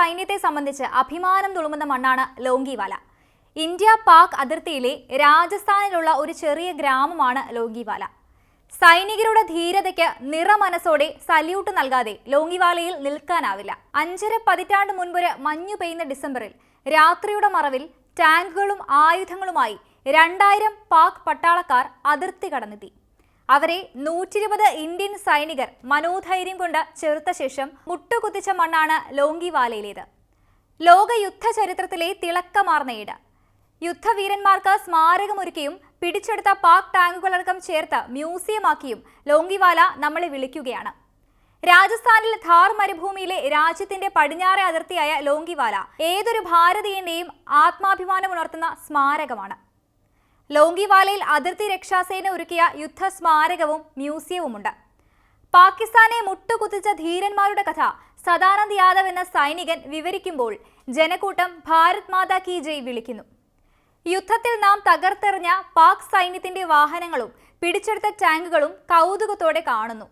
സൈന്യത്തെ സംബന്ധിച്ച് അഭിമാനം തുളുമ്പുന്ന മണ്ണാണ് ലോങ്കിവാല ഇന്ത്യ പാക് അതിർത്തിയിലെ രാജസ്ഥാനിലുള്ള ഒരു ചെറിയ ഗ്രാമമാണ് ലോങ്കിവാല സൈനികരുടെ ധീരതയ്ക്ക് നിറമനസോടെ സല്യൂട്ട് നൽകാതെ ലോങ്കിവാലയിൽ നിൽക്കാനാവില്ല. അഞ്ചര പതിറ്റാണ്ട് മുൻപൊരു മഞ്ഞു പെയ്യുന്ന ഡിസംബറിൽ രാത്രിയുടെ മറവിൽ ടാങ്കുകളും ആയുധങ്ങളുമായി രണ്ടായിരം പാക് പട്ടാളക്കാർ അതിർത്തി കടന്നെത്തി. അവരെ നൂറ്റിരുപത് ഇന്ത്യൻ സൈനികർ മനോധൈര്യം കൊണ്ട് ചെറുത്ത ശേഷം മുട്ടുകുത്തിച്ച മണ്ണാണ് ലോങ്കിവാലയിലേത്. ലോക യുദ്ധ ചരിത്രത്തിലെ തിളക്കമാർന്ന ഇട. യുദ്ധവീരന്മാർക്ക് സ്മാരകമൊരുക്കിയും പിടിച്ചെടുത്ത പാക് ടാങ്കുകളടക്കം ചേർത്ത് മ്യൂസിയമാക്കിയും ലോങ്കിവാല നമ്മളെ വിളിക്കുകയാണ്. രാജസ്ഥാനിൽ ഥാർ മരുഭൂമിയിലെ രാജ്യത്തിന്റെ പടിഞ്ഞാറെ അതിർത്തിയായ ലോങ്കിവാല ഏതൊരു ഭാരതീയന്റെയും ആത്മാഭിമാനമുണർത്തുന്ന സ്മാരകമാണ്. ലോങ്കിവാലയിൽ അതിർത്തി രക്ഷാസേന ഒരുക്കിയ യുദ്ധ സ്മാരകവും മ്യൂസിയവുമുണ്ട്. പാകിസ്ഥാനെ മുട്ടുകുത്തിച്ച ധീരന്മാരുടെ കഥ സദാനന്ദ് യാദവ് എന്ന സൈനികൻ വിവരിക്കുമ്പോൾ ജനക്കൂട്ടം ഭാരത് മാതാ കി ജയ് വിളിക്കുന്നു. യുദ്ധത്തിൽ നാം തകർത്തെറിഞ്ഞ പാക് സൈന്യത്തിന്റെ വാഹനങ്ങളും പിടിച്ചെടുത്ത ടാങ്കുകളും കൗതുകത്തോടെ കാണുന്നു.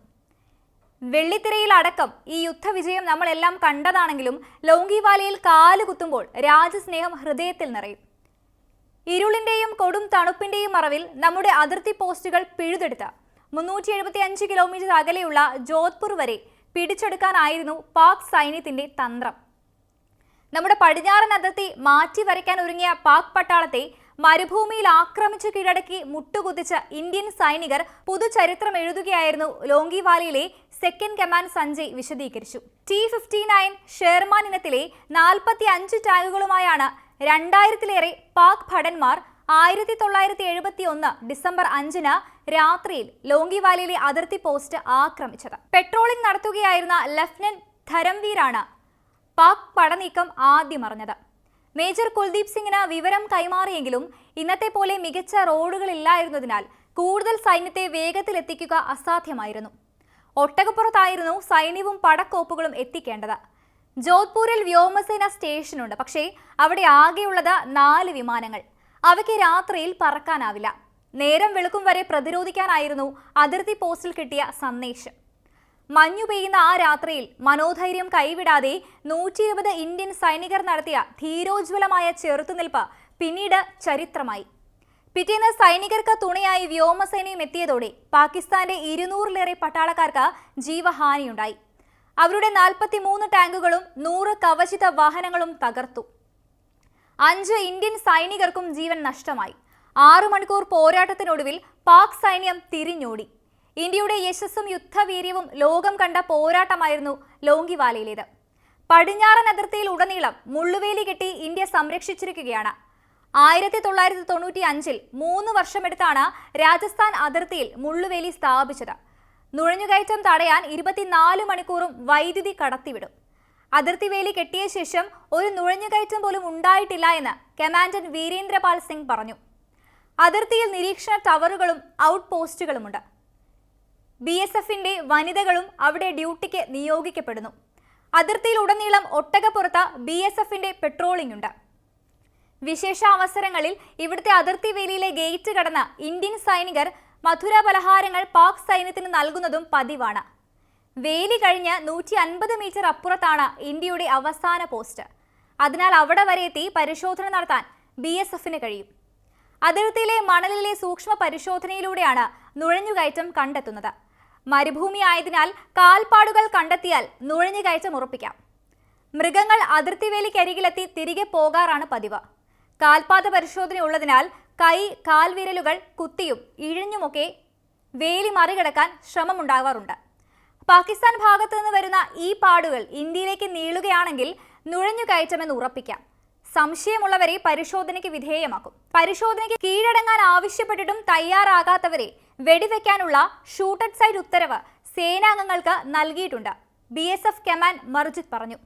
വെള്ളിത്തിരയിൽ അടക്കം ഈ യുദ്ധവിജയം നമ്മളെല്ലാം കണ്ടതാണെങ്കിലും ലോങ്കിവാലയിൽ കാലുകുത്തുമ്പോൾ രാജ്യസ്നേഹം ഹൃദയത്തിൽ നിറയും. ഇരുളിന്റെയും കൊടും തണുപ്പിന്റെയും മറവിൽ നമ്മുടെ അതിർത്തി പോസ്റ്റുകൾ പിഴുതെടുത്ത. മുന്നൂറ്റി എഴുപത്തി അഞ്ച് കിലോമീറ്റർ അകലെയുള്ള ജോധ്പൂർ വരെ പിടിച്ചെടുക്കാനായിരുന്നു പാക് സൈന്യത്തിന്റെ തന്ത്രം. നമ്മുടെ പടിഞ്ഞാറൻ അതിർത്തി മാറ്റി വരയ്ക്കാൻ ഒരുങ്ങിയ പാക് പട്ടാളത്തെ മരുഭൂമിയിൽ ആക്രമിച്ചു കീഴടക്കി മുട്ടുകുതിച്ച ഇന്ത്യൻ സൈനികർ പുതുചരിത്രം എഴുതുകയായിരുന്നു ലോങ്കിവാലിയിലെ സെക്കൻഡ് കമാൻഡ് സഞ്ജയ് വിശദീകരിച്ചു. ടി ഫിഫ്റ്റി നയൻ ഷെർമാൻ ഇനത്തിലെ നാൽപ്പത്തി അഞ്ച് ടാങ്കുകളുമായാണ് രണ്ടായിരത്തിലേറെ പാക് ഭടന്മാർ ആയിരത്തി തൊള്ളായിരത്തി എഴുപത്തി ഒന്ന് ഡിസംബർ അഞ്ചിന് രാത്രിയിൽ ലോങ്കിവാലയിലെ അതിർത്തി പോസ്റ്റ് ആക്രമിച്ചത്. പെട്രോളിംഗ് നടത്തുകയായിരുന്ന ലഫ്റ്റനന്റ് ധരംവീറാണ് പാക് പടനീക്കം ആദ്യം അറിഞ്ഞത്. മേജർ കുൽദീപ് സിംഗിന് വിവരം കൈമാറിയെങ്കിലും ഇന്നത്തെ പോലെ മികച്ച റോഡുകളില്ലായിരുന്നതിനാൽ കൂടുതൽ സൈന്യത്തെ വേഗത്തിലെത്തിക്കുക അസാധ്യമായിരുന്നു. ഒട്ടകപ്പുറത്തായിരുന്നു സൈന്യവും പടക്കോപ്പുകളും എത്തിക്കേണ്ടത്. ജോധ്പൂരിൽ വ്യോമസേന സ്റ്റേഷനുണ്ട്. പക്ഷേ അവിടെ ആകെയുള്ളത് നാല് വിമാനങ്ങൾ. അവയ്ക്ക് രാത്രിയിൽ പറക്കാനാവില്ല. നേരം വെളുക്കും വരെ പ്രതിരോധിക്കാനായിരുന്നു അതിർത്തി പോസ്റ്റിൽ കിട്ടിയ സന്ദേശം. മഞ്ഞു പെയ്യുന്ന ആ രാത്രിയിൽ മനോധൈര്യം കൈവിടാതെ നൂറ്റി ഇരുപത് ഇന്ത്യൻ സൈനികർ നടത്തിയ ധീരോജ്വലമായ ചെറുത്തുനിൽപ്പ് പിന്നീട് ചരിത്രമായി. പിറ്റേന്ന് സൈനികർക്ക് തുണയായി വ്യോമസേനയും എത്തിയതോടെ പാകിസ്ഥാന്റെ ഇരുന്നൂറിലേറെ പട്ടാളക്കാർക്ക് ജീവഹാനിയുണ്ടായി. അവരുടെ നാൽപ്പത്തി മൂന്ന് ടാങ്കുകളും നൂറ് കവചിത വാഹനങ്ങളും തകർത്തു. അഞ്ച് ഇന്ത്യൻ സൈനികർക്കും ജീവൻ നഷ്ടമായി. ആറു മണിക്കൂർ പോരാട്ടത്തിനൊടുവിൽ പാക് സൈന്യം തിരിഞ്ഞോടി. ഇന്ത്യയുടെ യശസ്സും യുദ്ധവീര്യവും ലോകം കണ്ട പോരാട്ടമായിരുന്നു ലോങ്കിവാലയിലേത്. പടിഞ്ഞാറൻ അതിർത്തിയിൽ ഉടനീളം മുള്ളുവേലി കെട്ടി ഇന്ത്യ സംരക്ഷിച്ചിരിക്കുകയാണ്. ആയിരത്തി തൊള്ളായിരത്തി തൊണ്ണൂറ്റി അഞ്ചിൽ മൂന്ന് വർഷമെടുത്താണ് രാജസ്ഥാൻ അതിർത്തിയിൽ മുള്ളുവേലി സ്ഥാപിച്ചത്. നുഴഞ്ഞുകയറ്റം തടയാൻ ഇരുപത്തിനാല് മണിക്കൂറും വൈദ്യുതി കടത്തിവിടും. അതിർത്തി വേലി കെട്ടിയ ശേഷം ഒരു നുഴഞ്ഞുകയറ്റം പോലും ഉണ്ടായിട്ടില്ല എന്ന് കമാൻഡന്റ് വീരേന്ദ്രപാൽ സിംഗ് പറഞ്ഞു. അതിർത്തിയിൽ നിരീക്ഷണ ടവറുകളും ഔട്ട് പോസ്റ്റുകളുമുണ്ട് ബി എസ് എഫിന്റെ വനിതകളും അവിടെ ഡ്യൂട്ടിക്ക് നിയോഗിക്കപ്പെടുന്നു. അതിർത്തിയിൽ ഉടനീളം ഒട്ടകപ്പുറത്ത് ബി എസ് എഫിന്റെ പെട്രോളിംഗ് ഉണ്ട്. വിശേഷ അവസരങ്ങളിൽ ഇവിടുത്തെ അതിർത്തി വേലിയിലെ ഗേറ്റ് കടന്ന ഇന്ത്യൻ സൈനികർ മധുര പലഹാരങ്ങൾ പാക് സൈന്യത്തിന് നൽകുന്നതും പതിവാണ്. വേലി കഴിഞ്ഞ് നൂറ്റി അൻപത് മീറ്റർ അപ്പുറത്താണ് ഇന്ത്യയുടെ അവസാന പോസ്റ്റ്. അതിനാൽ അവിടെ വരെ എത്തി പരിശോധന നടത്താൻ ബി എസ് എഫിന് കഴിയും. അതിർത്തിയിലെ മണലിലെ സൂക്ഷ്മ പരിശോധനയിലൂടെയാണ് നുഴഞ്ഞുകയറ്റം കണ്ടെത്തുന്നത്. മരുഭൂമി ആയതിനാൽ കാൽപ്പാടുകൾ കണ്ടെത്തിയാൽ നുഴഞ്ഞുകയറ്റം ഉറപ്പിക്കാം. മൃഗങ്ങൾ അതിർത്തി വേലിക്കരികിലെത്തി തിരികെ പോകാറാണ് പതിവ്. കാൽപാത പരിശോധന ഉള്ളതിനാൽ കൈ കാൽവിരലുകൾ കുത്തിയും ഇഴിഞ്ഞുമൊക്കെ വേലി മറികടക്കാൻ ശ്രമമുണ്ടാകാറുണ്ട് പാകിസ്ഥാൻ ഭാഗത്തു നിന്ന് വരുന്ന ഈ പാടുകൾ ഇന്ത്യയിലേക്ക് നീളുകയാണെങ്കിൽ നുഴഞ്ഞുകയറ്റമെന്ന് ഉറപ്പിക്കാം. സംശയമുള്ളവരെ പരിശോധനയ്ക്ക് വിധേയമാക്കും. പരിശോധനയ്ക്ക് കീഴടങ്ങാൻ ആവശ്യപ്പെട്ടിട്ടും തയ്യാറാകാത്തവരെ വെടിവെക്കാനുള്ള ഷൂട്ടഡ് സൈഡ് ഉത്തരവ് സേനാംഗങ്ങൾക്ക് നൽകിയിട്ടുണ്ട്. B S F command Marjit പറഞ്ഞു.